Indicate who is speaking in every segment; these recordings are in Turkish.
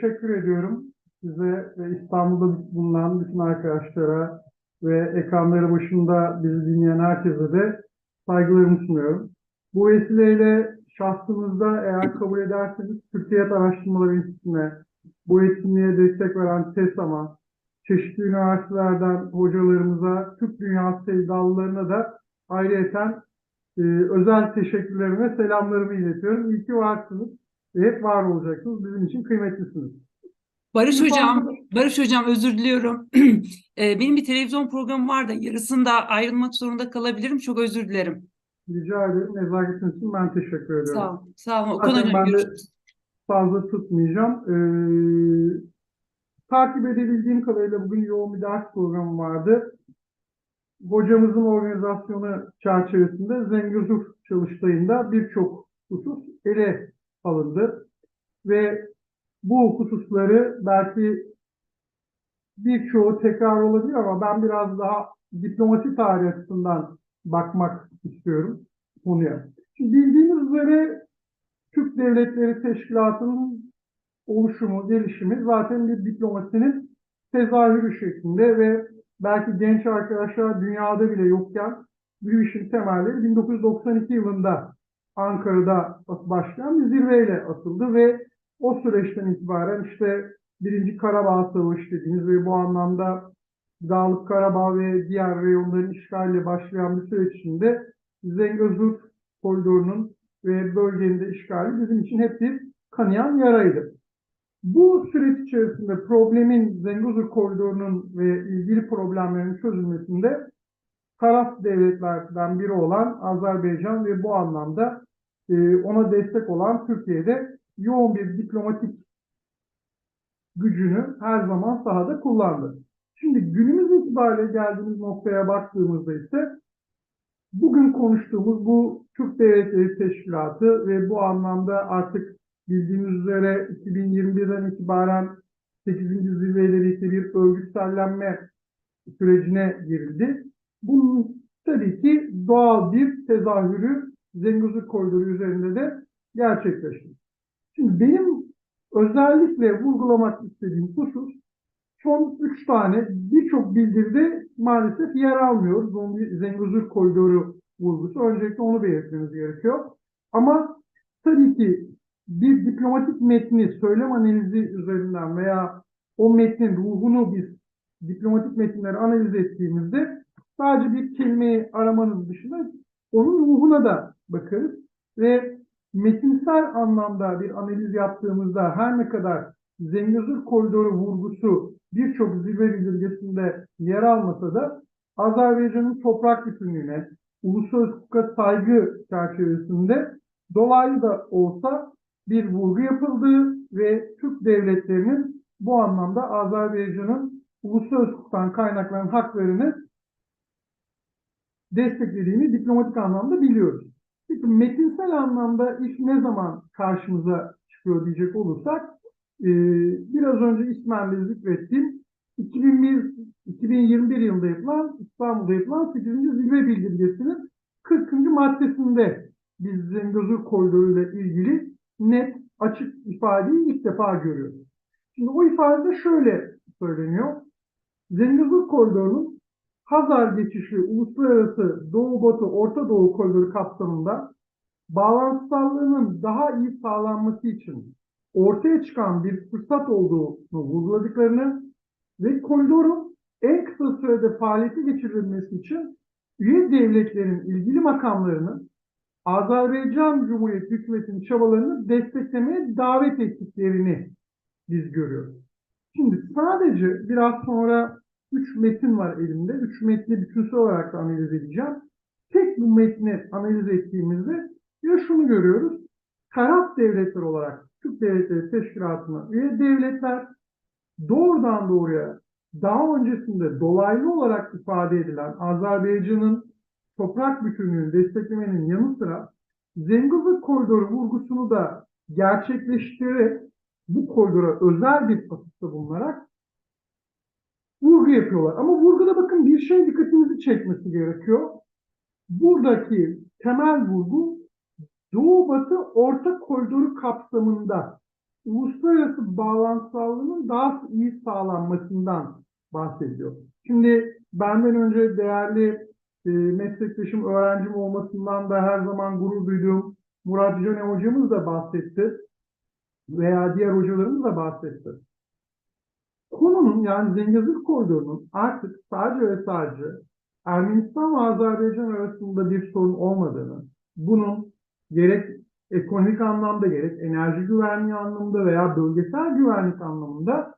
Speaker 1: teşekkür ediyorum. Size ve İstanbul'da bulunan bütün arkadaşlara ve ekranları başında bizi dinleyen herkese de saygılarımı sunuyorum. Bu vesileyle şahsınızda eğer kabul ederseniz Türkiye Araştırmaları Enstitüsü'ne bu etkinliğe destek veren TESAM'a, çeşitli üniversitelerden hocalarımıza, Türk dünyası sevdalılarına da ayrıyeten e, özel teşekkürlerimi selamlarımı iletiyorum. İyi ki varsınız ve hep var olacaksınız. Bizim için kıymetlisiniz.
Speaker 2: Barış hocam, Barış hocam özür diliyorum. Ee, Benim bir televizyon programım var da yarısında ayrılmak zorunda kalabilirim. Çok özür dilerim.
Speaker 1: Rica ederim. Nezaketiniz için ben teşekkür ediyorum.
Speaker 2: Sağ olun. Sağ olun.
Speaker 1: Zaten
Speaker 2: Okan hocam
Speaker 1: ben de- fazla tutmayacağım. Ee, takip edebildiğim kadarıyla bugün yoğun bir ders programı vardı. Hocamızın organizasyonu çerçevesinde Zengezur çalıştayında birçok husus ele alındı. Ve bu hususları belki birçoğu tekrar olabilir ama ben biraz daha diplomasi tarihi açısından bakmak istiyorum konuya. Şimdi bildiğiniz üzere Türk Devletleri Teşkilatı'nın oluşumu, gelişimi zaten bir diplomasinin tezahürü şeklinde ve belki genç arkadaşlar dünyada bile yokken bu işin temelleri 1992 yılında Ankara'da başlayan bir zirveyle atıldı ve o süreçten itibaren işte Birinci Karabağ Savaşı dediğimiz ve bu anlamda Dağlık Karabağ ve diğer reyonların işgaliyle başlayan bir süreç içinde Zengezur koridorunun ve bölgenin de işgali bizim için hep bir kanayan yaraydı. Bu süreç içerisinde problemin Zengezur koridorunun ve ilgili problemlerin çözülmesinde taraf devletlerden biri olan Azerbaycan ve bu anlamda e, ona destek olan Türkiye'de yoğun bir diplomatik gücünü her zaman sahada kullandı. Şimdi günümüz itibariyle geldiğimiz noktaya baktığımızda ise bugün konuştuğumuz bu Türk Devletleri Teşkilatı ve bu anlamda artık bildiğiniz üzere 2021'den itibaren 8. zirveyle ise bir örgütsellenme sürecine girildi. Bunun tabii ki doğal bir tezahürü Zengezur Koridoru üzerinde de gerçekleşti. Şimdi benim özellikle vurgulamak istediğim husus son üç tane birçok bildiride maalesef yer almıyor. Zengezur Koridoru vurgusu. Öncelikle onu belirtmemiz gerekiyor. Ama tabii ki bir diplomatik metni söylem analizi üzerinden veya o metnin ruhunu biz diplomatik metinleri analiz ettiğimizde sadece bir kelimeyi aramanın dışında onun ruhuna da bakarız. Ve metinsel anlamda bir analiz yaptığımızda her ne kadar Zengezur koridoru vurgusu birçok zirve bildirgesinde yer almasa da Azerbaycan'ın toprak bütünlüğüne, uluslararası hukuka saygı çerçevesinde dolaylı da olsa bir vurgu yapıldığı ve Türk devletlerinin bu anlamda Azerbaycan'ın uluslararası hukuktan kaynaklanan haklarını desteklediğini diplomatik anlamda biliyoruz. Peki metinsel anlamda iş ne zaman karşımıza çıkıyor diyecek olursak e, biraz önce ismen de zikrettiğim 2001, 2021 yılında yapılan İstanbul'da yapılan 8. Zirve Bildirgesi'nin 40. maddesinde biz Zengezur Koridoru ilgili net açık ifadeyi ilk defa görüyoruz. Şimdi o ifadede şöyle söyleniyor. Zengezur Koridoru'nun Hazar geçişi uluslararası Doğu Batı Orta Doğu koridoru kapsamında bağlantısallığının daha iyi sağlanması için ortaya çıkan bir fırsat olduğunu vurguladıklarını ve koridorun en kısa sürede faaliyete geçirilmesi için üye devletlerin ilgili makamlarını Azerbaycan Cumhuriyeti hükümetinin çabalarını desteklemeye davet ettiklerini biz görüyoruz. Şimdi sadece biraz sonra üç metin var elimde. Üç metni bütünsel olarak da analiz edeceğim. Tek bu metni analiz ettiğimizde ya şunu görüyoruz. Taraf devletler olarak Türk Devletleri Teşkilatı'na üye devletler doğrudan doğruya daha öncesinde dolaylı olarak ifade edilen Azerbaycan'ın toprak bütünlüğünü desteklemenin yanı sıra Zengezur koridoru vurgusunu da gerçekleştirerek bu koridora özel bir atıfta bulunarak vurgu yapıyorlar. Ama vurguda bakın bir şey dikkatinizi çekmesi gerekiyor. Buradaki temel vurgu Doğu Batı Orta Koridoru kapsamında uluslararası bağlantısallığının daha iyi sağlanmasından bahsediyor. Şimdi benden önce değerli e, meslektaşım, öğrencim olmasından da her zaman gurur duyduğum Murat Jone hocamız da bahsetti. Veya diğer hocalarımız da bahsetti. Konunun yani Zengezur koridorunun artık sadece ve sadece Ermenistan ve Azerbaycan arasında bir sorun olmadığını, bunun gerek ekonomik anlamda gerek enerji güvenliği anlamında veya bölgesel güvenlik anlamında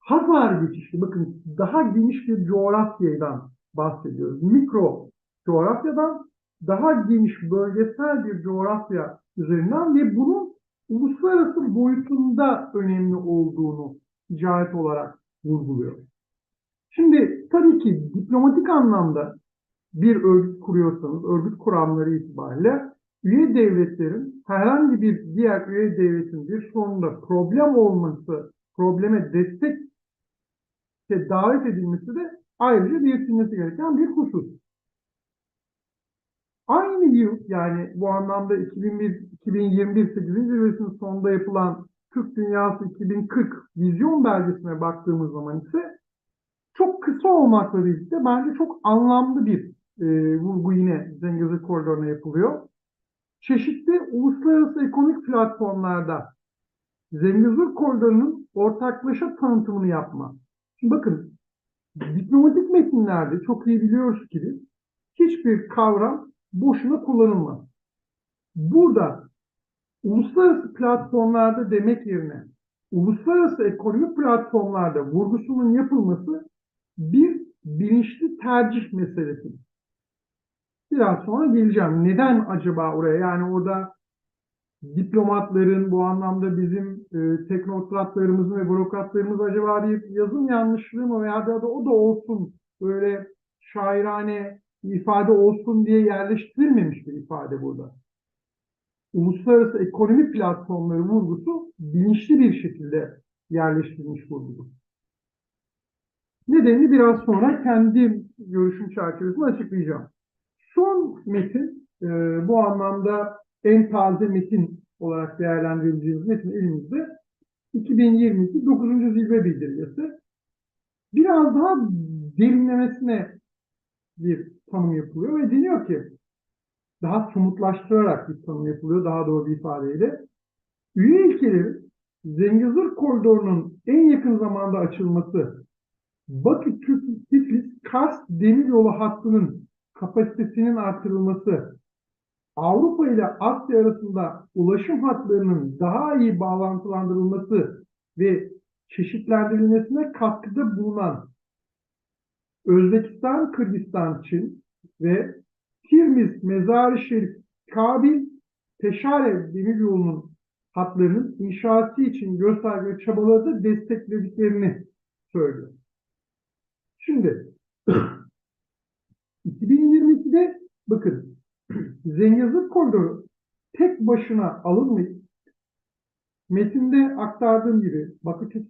Speaker 1: Hazar geçişli, bakın daha geniş bir coğrafyadan bahsediyoruz. Mikro coğrafyadan daha geniş bölgesel bir coğrafya üzerinden ve bunun uluslararası boyutunda önemli olduğunu ticaret olarak vurguluyor. Şimdi tabii ki diplomatik anlamda bir örgüt kuruyorsanız, örgüt kuramları itibariyle üye devletlerin herhangi bir diğer üye devletin bir sorunda problem olması, probleme destek ve davet edilmesi de ayrıca belirtilmesi gereken bir husus. Aynı yıl yani bu anlamda 2001, 2021 8. zirvesinin sonunda yapılan Türk Dünyası 2040 vizyon belgesine baktığımız zaman ise çok kısa olmakla birlikte bence çok anlamlı bir e, vurgu yine Zengezur Koridoru'na yapılıyor. Çeşitli uluslararası ekonomik platformlarda Zengezur Koridoru'nun ortaklaşa tanıtımını yapma. Şimdi bakın diplomatik metinlerde çok iyi biliyoruz ki hiçbir kavram boşuna kullanılmaz. Burada uluslararası platformlarda demek yerine uluslararası ekonomik platformlarda vurgusunun yapılması bir bilinçli tercih meselesi. Biraz sonra geleceğim. Neden acaba oraya? Yani orada diplomatların bu anlamda bizim e, teknokratlarımızın ve bürokratlarımız acaba bir yazım yanlışlığı mı veya da o da olsun böyle şairane ifade olsun diye yerleştirilmemiş bir ifade burada. Uluslararası ekonomi platformları vurgusu bilinçli bir şekilde yerleştirilmiş vurgudur. Nedenini biraz sonra kendi görüşüm çerçevesinde açıklayacağım. Son metin e, bu anlamda en taze metin olarak değerlendirebileceğimiz metin elimizde 2022 9. zirve bildirgesi. Biraz daha derinlemesine bir tanım yapılıyor ve deniyor ki daha somutlaştırarak bir tanım yapılıyor daha doğru bir ifadeyle. Üye ülkelerin Zengezur koridorunun en yakın zamanda açılması, Bakü Tiflis Kars demiryolu hattının kapasitesinin artırılması, Avrupa ile Asya arasında ulaşım hatlarının daha iyi bağlantılandırılması ve çeşitlendirilmesine katkıda bulunan Özbekistan, Kırgızistan, Çin ve Tirmiz, Mezar-ı Şerif, Kabil, Peşare demiryolunun hatlarının inşaatı için gösterdiği çabaları da desteklediklerini söylüyor. Şimdi 2022'de bakın Zengezur koridoru tek başına alınmayıp metinde aktardığım gibi Bakü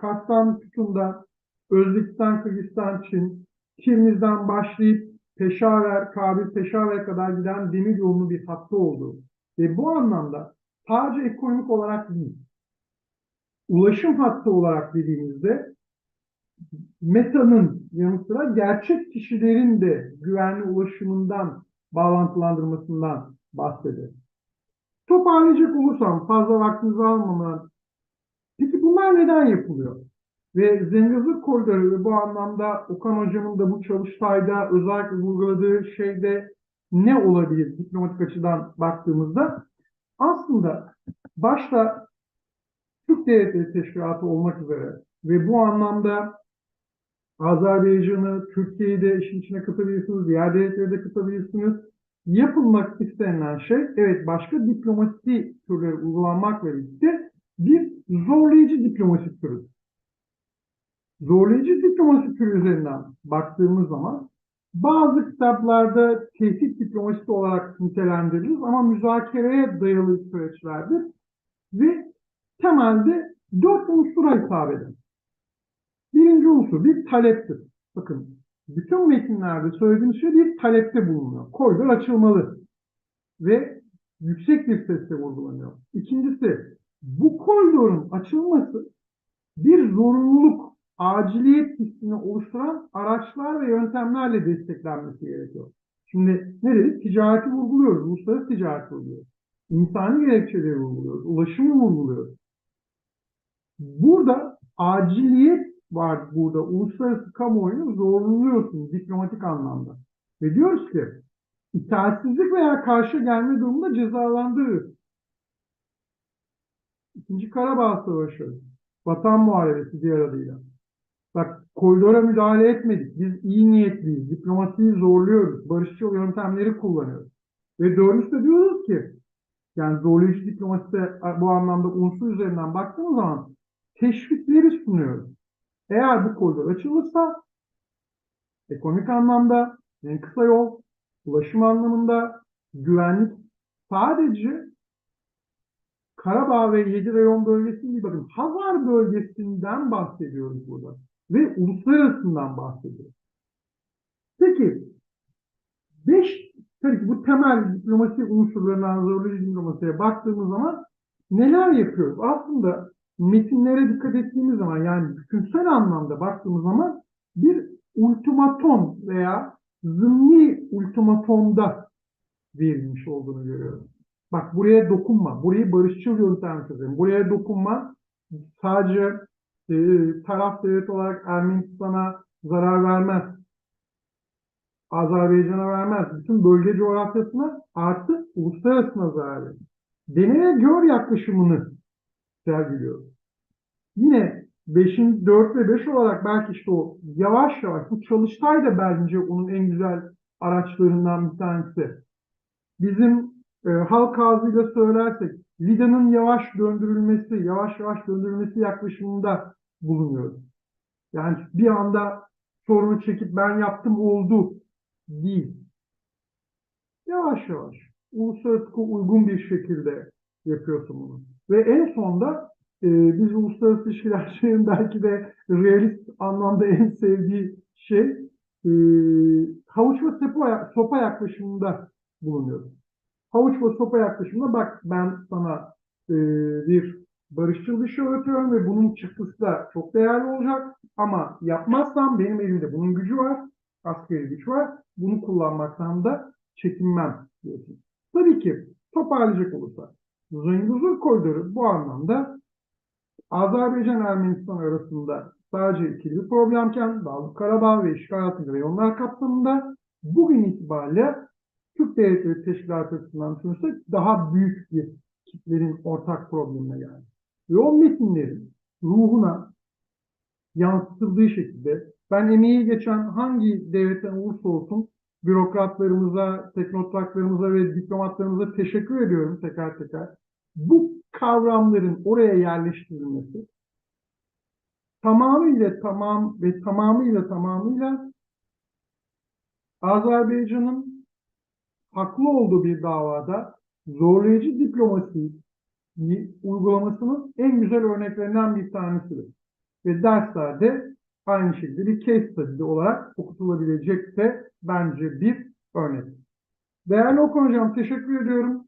Speaker 1: Kars'tan tutun da Özbekistan, Kırgızistan, Çin, Kirmiz'den başlayıp Peşaver, Kabil, Peşaver'e kadar giden demir yolunun bir hattı olduğu ve bu anlamda sadece ekonomik olarak değil, ulaşım hattı olarak dediğimizde metanın yanı sıra gerçek kişilerin de güvenli ulaşımından bağlantılandırmasından bahsediyor. Toparlayacak olursam fazla vaktinizi almamadan peki bunlar neden yapılıyor? Ve Zengezur koridoru ve bu anlamda Okan hocamın da bu çalıştayda özellikle vurguladığı şeyde ne olabilir diplomatik açıdan baktığımızda aslında başta Türk Devletleri Teşkilatı olmak üzere ve bu anlamda Azerbaycan'ı, Türkiye'yi de işin içine katabilirsiniz, diğer devletleri de katabilirsiniz. Yapılmak istenilen şey, evet başka diplomasi türleri uygulanmakla birlikte bir zorlayıcı diplomasi türü. Zorlayıcı diplomasi türü üzerinden baktığımız zaman bazı kitaplarda tehdit diplomasisi olarak nitelendirilir ama müzakereye dayalı süreçlerdir ve temelde dört unsura hitap eder. Birinci unsur bir taleptir. Bakın bütün metinlerde söylediğim şey bir talepte bulunuyor. Koridor açılmalı ve yüksek bir sesle vurgulanıyor. İkincisi bu koridorun açılması bir zorunluluk, aciliyet hissini oluşturan araçlar ve yöntemlerle desteklenmesi gerekiyor. Şimdi ne dedik? Ticareti vurguluyoruz, uluslararası ticareti vurguluyoruz. İnsani gerekçeleri vurguluyoruz, ulaşımı vurguluyoruz. Burada aciliyet var burada. Uluslararası kamuoyunu zorluyorsun diplomatik anlamda. Ve diyoruz ki itaatsizlik veya karşı gelme durumunda cezalandırırız. İkinci Karabağ Savaşı, Vatan Muharebesi diğer adıyla. Bak koridora müdahale etmedik. Biz iyi niyetliyiz. Diplomasiyi zorluyoruz. Barışçıl yöntemleri kullanıyoruz. Ve dördüncüsü de diyoruz ki yani zorlayıcı diplomasi de bu anlamda unsur üzerinden baktığımız zaman teşvikleri sunuyoruz. Eğer bu koridor açılırsa ekonomik anlamda en kısa yol, ulaşım anlamında güvenlik sadece Karabağ ve Yedi Reyon bölgesi değil bakın Hazar bölgesinden bahsediyoruz burada ve uluslararasından bahsediyoruz. Peki beş tabii ki bu temel diplomasi unsurlarından zorlayıcı diplomasiye baktığımız zaman neler yapıyoruz? Aslında metinlere dikkat ettiğimiz zaman yani bütünsel anlamda baktığımız zaman bir ultimaton veya zımni ultimatonda verilmiş olduğunu görüyoruz. Bak buraya dokunma. Burayı barışçıl yöntem çözelim. Buraya dokunma. Sadece e, taraf devlet olarak Ermenistan'a zarar vermez. Azerbaycan'a vermez. Bütün bölge coğrafyasına artı uluslararasına zarar verir. Deneye gör yaklaşımını sergiliyoruz. Yine 5'in 4 ve 5 olarak belki işte o yavaş yavaş bu çalıştay da bence onun en güzel araçlarından bir tanesi. Bizim e, halk ağzıyla söylersek Lida'nın yavaş döndürülmesi, yavaş yavaş döndürülmesi yaklaşımında bulunuyoruz. Yani bir anda sorunu çekip ben yaptım oldu değil. Yavaş yavaş, uluslararası hukuka uygun bir şekilde yapıyorsun bunu. Ve en sonda e, biz uluslararası ilişkilerin belki de realist anlamda en sevdiği şey e, havuç ve sopa yaklaşımında bulunuyoruz. Havuç ve sopa yaklaşımında bak ben sana e, bir barışçıl şey öğretiyorum ve bunun çıktısı da çok değerli olacak. Ama yapmazsam benim elimde bunun gücü var, askeri güç var. Bunu kullanmaktan da çekinmem diyorsun. Tabii ki toparlayacak olursak Zenguzur koridoru bu anlamda Azerbaycan-Ermenistan arasında sadece ikili problemken Dağlık Karabağ ve işgal altında reyonlar kapsamında bugün itibariyle Türk Devletleri Teşkilatı açısından düşünürsek daha büyük bir kitlerin ortak problemine geldi. Ve o metinlerin ruhuna yansıtıldığı şekilde ben emeği geçen hangi devletten olursa olsun bürokratlarımıza, teknokratlarımıza ve diplomatlarımıza teşekkür ediyorum tekrar tekrar. Bu kavramların oraya yerleştirilmesi tamamıyla tamam ve tamamıyla tamamıyla Azerbaycan'ın haklı olduğu bir davada zorlayıcı diplomasi uygulamasının en güzel örneklerinden bir tanesidir. Ve derslerde aynı şekilde bir case study olarak okutulabilecek de bence bir örnek. Değerli Okan Hocam teşekkür ediyorum.